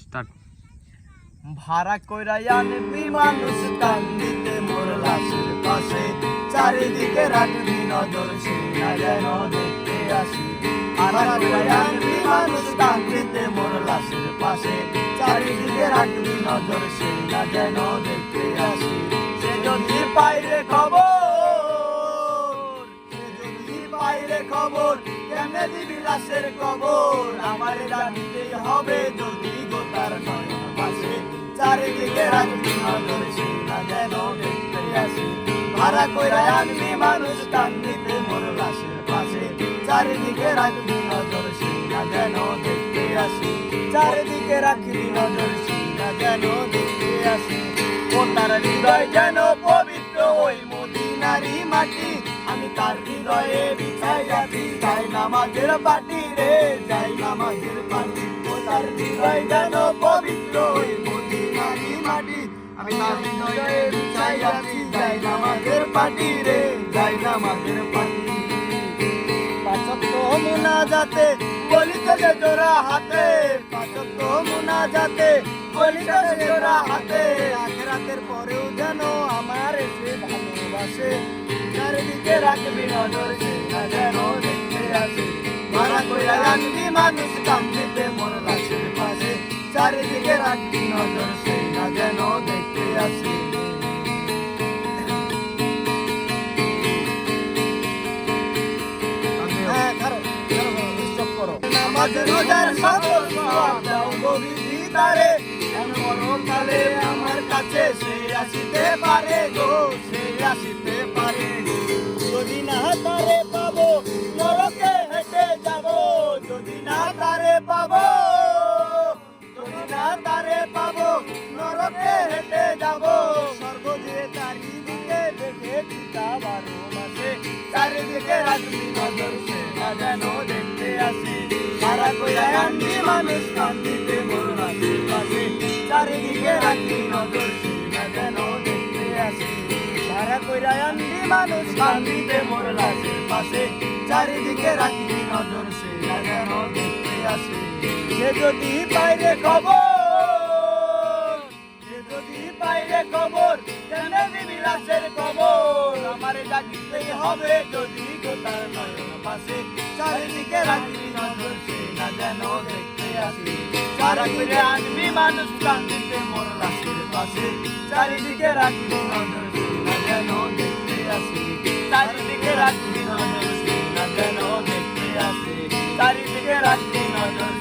Start ভাড়া কইরা আনবি মানুষ কান্দিতে মোর লাশের পাশে চারিদিকে রাখবি নজর সে না যেন দেখতে আসি। ভাড়া কইরা আনবি মানুষ কান্দিতে মোর লাশের পাশে চারিদিকে রাখবি নজর সে না যেন দেখতে আসি। সে যদি পাইরে খবর সে যদি পাইরে খবর কেমনে দিবি লাশের কবর ভাড়া কইরা আনবি মানুষ কান্দিতে মোর লাশের পাশে। চারিদিকে রাখবি নজর সে না যেন দেখতে আসি। চারিদিকে রাখবি নজর সে না যেন দেখতে আসি। ও তার হৃদয় যেন পবিত্র ওই মদিনারি মাটি। আমি তার হৃদয়ে বিছাই আছি, যাই নামাজের পাটি রে, যাই নামাজের পাটি। ও তার হৃদয় যেন পবিত্র ওই আমি বিছাই আছি যাই পাটি রে, যাই পাটি। মুনা যাতে যে জোড়া হাতে মুনা যাতে যে জোড়া হাতে আখেরাতের পরেও যেন আমার সে ভালোবাসে। চারিদিকে রাখবি নজর সে যেন দেখতে আসে। মারা কইরা মানুষ লাশের পাশে। চারিদিকে রাখবি নজর, সে না যেন দেখতে আসে। নামাজ রোজার সকল দাও এমন আমার কাছে সে আসিতে পারে গো সে আসিতে পারে না দেখতে আসে সারা কইরা আনবি মানুষ কান্দিতে মোর রাতের পাশে চারিদিকে আনবি মানুষ কান্দিতে মোর পাশে চারিদিকে রাখবি নজর সে না যেন দেখতে আসে সে কেনে পাশে। চারিদিকে রাখবি নজর সে না যেন দেখতে আসি। সারা করে আনবি মানুষ কান্দিতে মোর লাশের পাশে। চারিদিকে রাখবি নজর সে না যেন দেখতে আসি। চারিদিকে রাখবি নজর সে না যেন দেখতে আসি। চারিদিকে রাখবি নজর